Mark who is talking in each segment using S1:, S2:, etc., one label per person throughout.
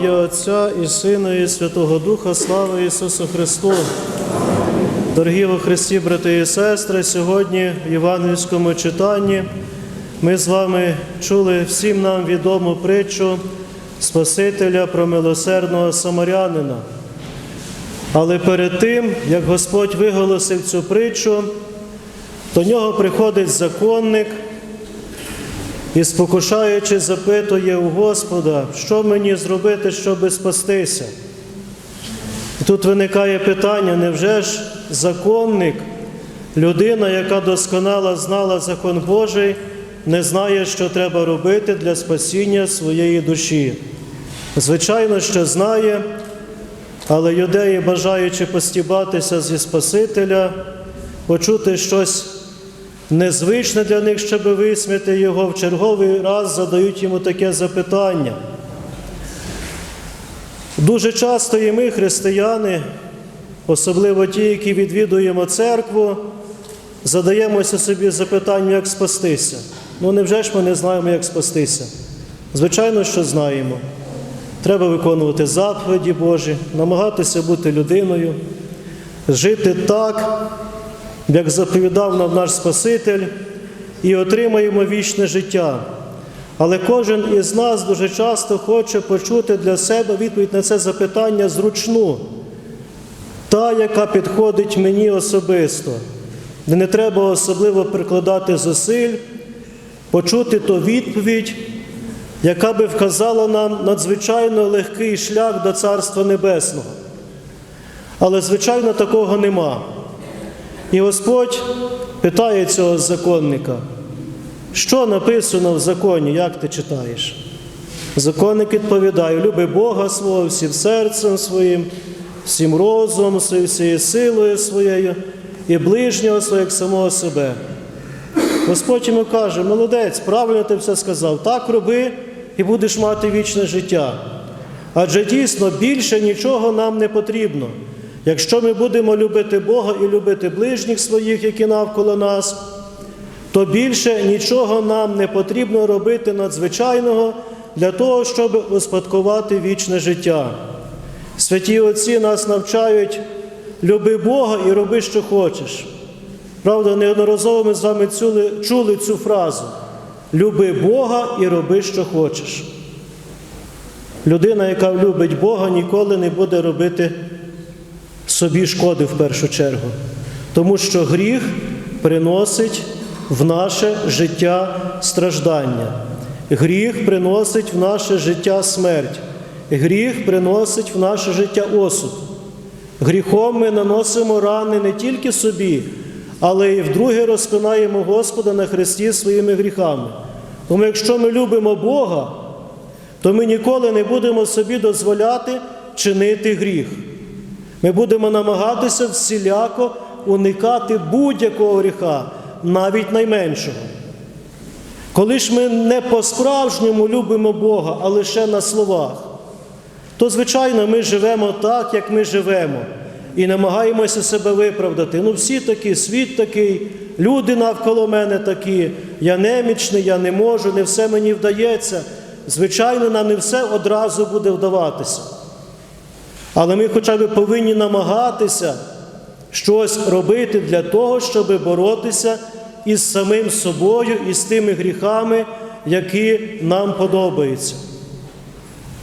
S1: Ім'я Отця і Сина, і Святого Духа, слава Ісусу Христу. Дорогі во Христі, брати і сестри, сьогодні в Євангельському читанні ми з вами чули всім нам відому притчу Спасителя про милосердного самарянина. Але перед тим, як Господь виголосив цю притчу, до нього приходить законник і спокушаючи, запитує у Господа, що мені зробити, щоб спастися. І тут виникає питання: невже ж законник, людина, яка досконало знала закон Божий, не знає, що треба робити для спасіння своєї душі? Звичайно, що знає, але юдеї, бажаючи постібатися зі Спасителя, почути щось незвичне для них, щоб висміти його, в черговий раз задають йому таке запитання. Дуже часто і ми, християни, особливо ті, які відвідуємо церкву, задаємося собі запитанням, як спастися. Ну невже ж ми не знаємо, як спастися? Звичайно, що знаємо. Треба виконувати заповіді Божі, намагатися бути людиною, жити так, як заповідав нам наш Спаситель, і отримаємо вічне життя. Але кожен із нас дуже часто хоче почути для себе відповідь на це запитання зручну, та, яка підходить мені особисто, де не треба особливо прикладати зусиль, почути ту відповідь, яка би вказала нам надзвичайно легкий шлях до Царства Небесного. Але, звичайно, такого нема. І Господь питає цього законника, що написано в законі, як ти читаєш? Законник відповідає, люби Бога свого всім серцем своїм, всім розумом, всією силою своєю і ближнього свого, як самого себе. Господь йому каже, молодець, правильно ти все сказав, так роби і будеш мати вічне життя. Адже дійсно більше нічого нам не потрібно. Якщо ми будемо любити Бога і любити ближніх своїх, які навколо нас, то більше нічого нам не потрібно робити надзвичайного для того, щоб успадкувати вічне життя. Святі Отці нас навчають люби Бога і роби, що хочеш. Правда, неодноразово ми з вами чули, чули цю фразу: люби Бога і роби, що хочеш. Людина, яка любить Бога, ніколи не буде робити собі шкоди в першу чергу. Тому що гріх приносить в наше життя страждання. Гріх приносить в наше життя смерть. Гріх приносить в наше життя осуд. Гріхом ми наносимо рани не тільки собі, але й вдруге розпинаємо Господа на Христі своїми гріхами. Тому якщо ми любимо Бога, то ми ніколи не будемо собі дозволяти чинити гріх. Ми будемо намагатися всіляко уникати будь-якого гріха, навіть найменшого. Коли ж ми не по-справжньому любимо Бога, а лише на словах, то, звичайно, ми живемо так, як ми живемо, і намагаємося себе виправдати. Ну, всі такі, світ такий, люди навколо мене такі, я немічний, я не можу, не все мені вдається. Звичайно, нам не все одразу буде вдаватися. Але ми хоча б повинні намагатися щось робити для того, щоб боротися із самим собою і з тими гріхами, які нам подобаються.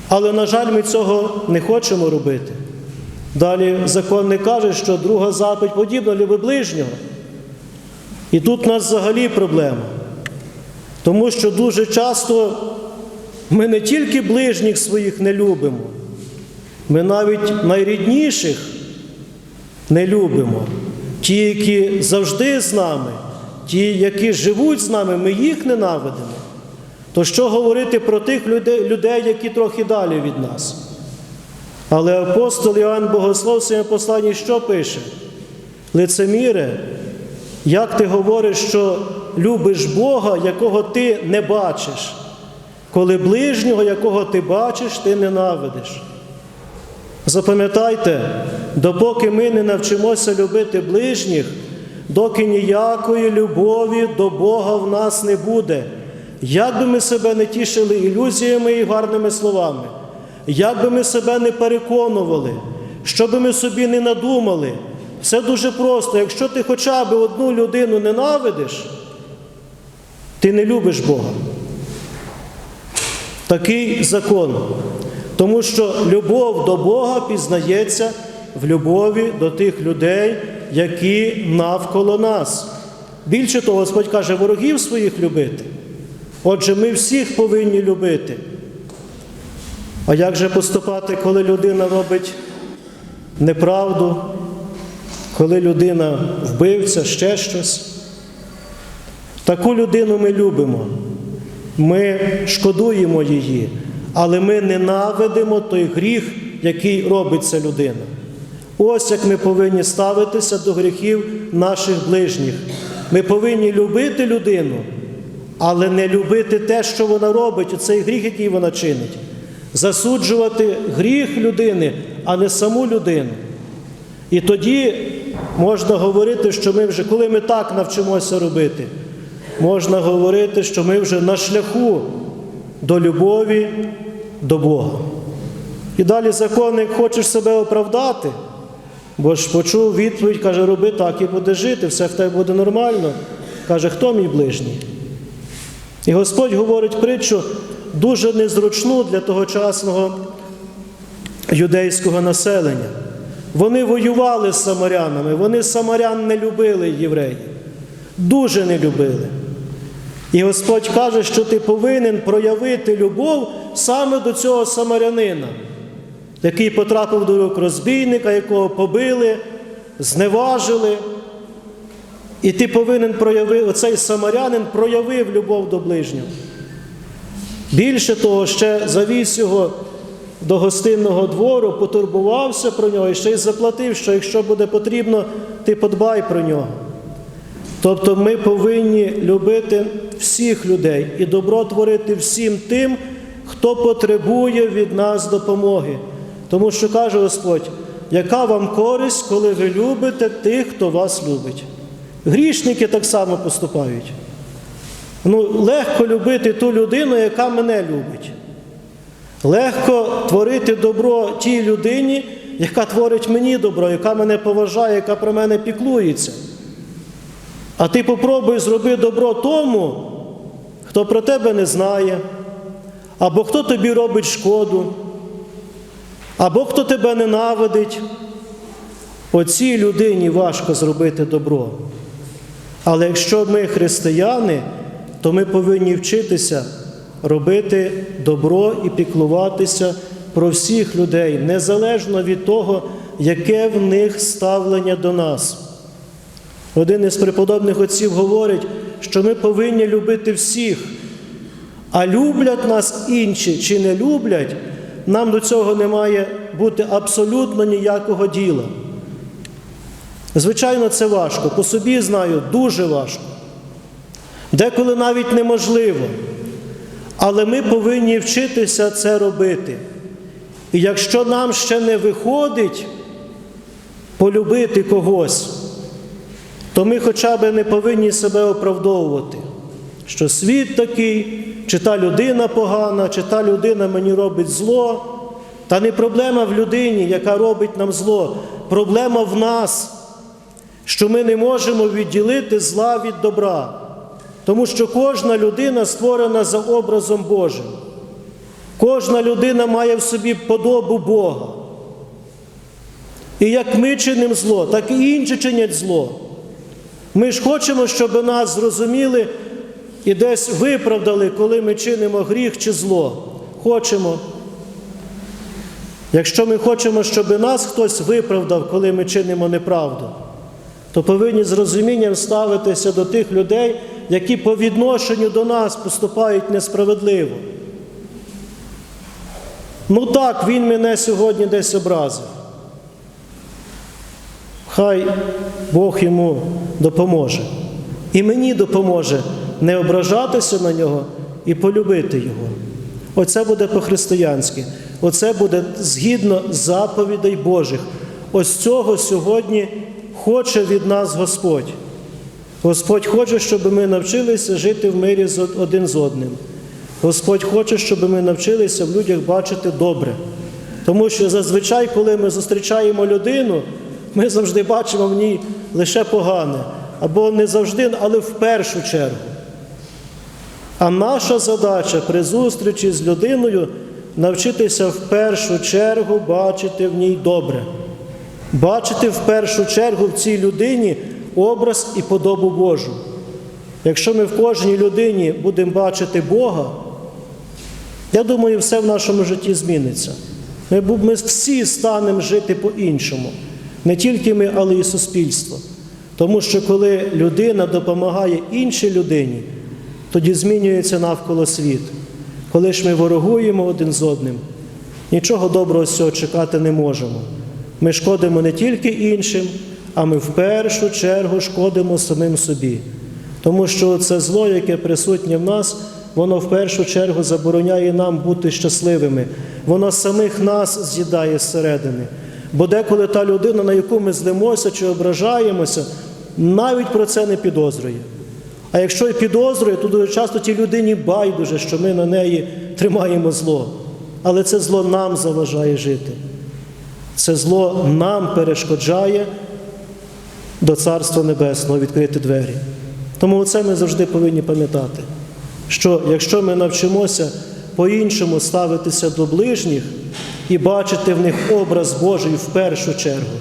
S1: Але, на жаль, ми цього не хочемо робити. Далі закон не каже, що друга заповідь подібна люби ближнього. І тут у нас взагалі проблема. Тому що дуже часто ми не тільки ближніх своїх не любимо, ми навіть найрідніших не любимо. Ті, які завжди з нами, ті, які живуть з нами, ми їх ненавидимо. То що говорити про тих людей які трохи далі від нас? Але апостол Іоанн Богослов в своєму посланні що пише? Лицеміре, як ти говориш, що любиш Бога, якого ти не бачиш, коли ближнього, якого ти бачиш, ти ненавидиш. Запам'ятайте, допоки ми не навчимося любити ближніх, доки ніякої любові до Бога в нас не буде. Як би ми себе не тішили ілюзіями і гарними словами, як би ми себе не переконували, що би ми собі не надумали, все дуже просто. Якщо ти хоча б одну людину ненавидиш, ти не любиш Бога. Такий закон. Тому що любов до Бога пізнається в любові до тих людей, які навколо нас. Більше того, Господь каже, ворогів своїх любити. Отже, ми всіх повинні любити. А як же поступати, коли людина робить неправду, коли людина вбивця, ще щось? Таку людину ми любимо, ми шкодуємо її, але ми ненавидимо той гріх, який робить ця людина. Ось як ми повинні ставитися до гріхів наших ближніх. Ми повинні любити людину, але не любити те, що вона робить, оцей гріх, який вона чинить. Засуджувати гріх людини, а не саму людину. І тоді можна говорити, що ми вже, коли ми так навчимося робити, можна говорити, що ми вже на шляху до любові до Бога. І далі законник, хочеш себе оправдати, бо ж почув відповідь, каже, роби так і буде жити, все в тебе буде нормально. Каже, хто мій ближній? І Господь говорить притчу дуже незручну для тогочасного юдейського населення. Вони воювали з самарянами, вони самарян не любили євреїв, дуже не любили. І Господь каже, що ти повинен проявити любов саме до цього самарянина, який потрапив до рук розбійника, якого побили, зневажили. І ти повинен проявити, оцей самарянин проявив любов до ближнього. Більше того, ще завіз його до гостинного двору, потурбувався про нього і ще й заплатив, що якщо буде потрібно, ти подбай про нього. Тобто ми повинні любити всіх людей і добро творити всім тим, хто потребує від нас допомоги. Тому що каже Господь, яка вам користь, коли ви любите тих, хто вас любить. Грішники так само поступають. Ну, легко любити ту людину, яка мене любить. Легко творити добро тій людині, яка творить мені добро, яка мене поважає, яка про мене піклується. А ти попробуй зроби добро тому, хто про тебе не знає, або хто тобі робить шкоду, або хто тебе ненавидить. Оцій людині важко зробити добро. Але якщо ми християни, то ми повинні вчитися робити добро і піклуватися про всіх людей, незалежно від того, яке в них ставлення до нас. Один із преподобних отців говорить, що ми повинні любити всіх, а люблять нас інші чи не люблять, нам до цього не має бути абсолютно ніякого діла. Звичайно, це важко. По собі знаю, дуже важко. Деколи навіть неможливо. Але ми повинні вчитися це робити. І якщо нам ще не виходить полюбити когось, то ми хоча б не повинні себе оправдовувати, що світ такий, чи та людина погана, чи та людина мені робить зло. Та не проблема в людині, яка робить нам зло. Проблема в нас, що ми не можемо відділити зла від добра. Тому що кожна людина створена за образом Божим. Кожна людина має в собі подобу Бога. І як ми чинимо зло, так і інші чинять зло. Ми ж хочемо, щоб нас зрозуміли і десь виправдали, коли ми чинимо гріх чи зло. Хочемо. Якщо ми хочемо, щоб нас хтось виправдав, коли ми чинимо неправду, то повинні з розумінням ставитися до тих людей, які по відношенню до нас поступають несправедливо. Ну так, він мене сьогодні десь образив. Хай Бог йому допоможе. І мені допоможе не ображатися на нього і полюбити його. Оце буде по-християнськи. Оце буде згідно заповідей Божих. Ось цього сьогодні хоче від нас Господь. Господь хоче, щоб ми навчилися жити в мирі один з одним. Господь хоче, щоб ми навчилися в людях бачити добре. Тому що зазвичай, коли ми зустрічаємо людину, ми завжди бачимо в ній лише погане. Або не завжди, але в першу чергу. А наша задача при зустрічі з людиною навчитися в першу чергу бачити в ній добре. Бачити в першу чергу в цій людині образ і подобу Божу. Якщо ми в кожній людині будемо бачити Бога, я думаю, все в нашому житті зміниться. Ми, ми всі станемо жити по-іншому. Не тільки ми, але і суспільство. Тому що коли людина допомагає іншій людині, тоді змінюється навколо світ. Коли ж ми ворогуємо один з одним, нічого доброго з цього чекати не можемо. Ми шкодимо не тільки іншим, а ми в першу чергу шкодимо самим собі. Тому що це зло, яке присутнє в нас, воно в першу чергу забороняє нам бути щасливими. Воно самих нас з'їдає зсередини. Бо деколи та людина, на яку ми злимося чи ображаємося, навіть про це не підозрює. А якщо і підозрює, то дуже часто тій людині байдуже, що ми на неї тримаємо зло. Але це зло нам заважає жити. Це зло нам перешкоджає до Царства Небесного відкрити двері. Тому це ми завжди повинні пам'ятати, що якщо ми навчимося по-іншому ставитися до ближніх і бачити в них образ Божий в першу чергу,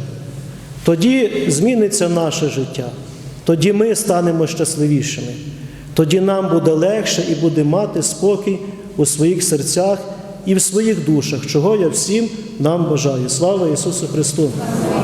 S1: тоді зміниться наше життя, тоді ми станемо щасливішими, тоді нам буде легше і буде мати спокій у своїх серцях і в своїх душах, чого я всім нам бажаю. Слава Ісусу Христу!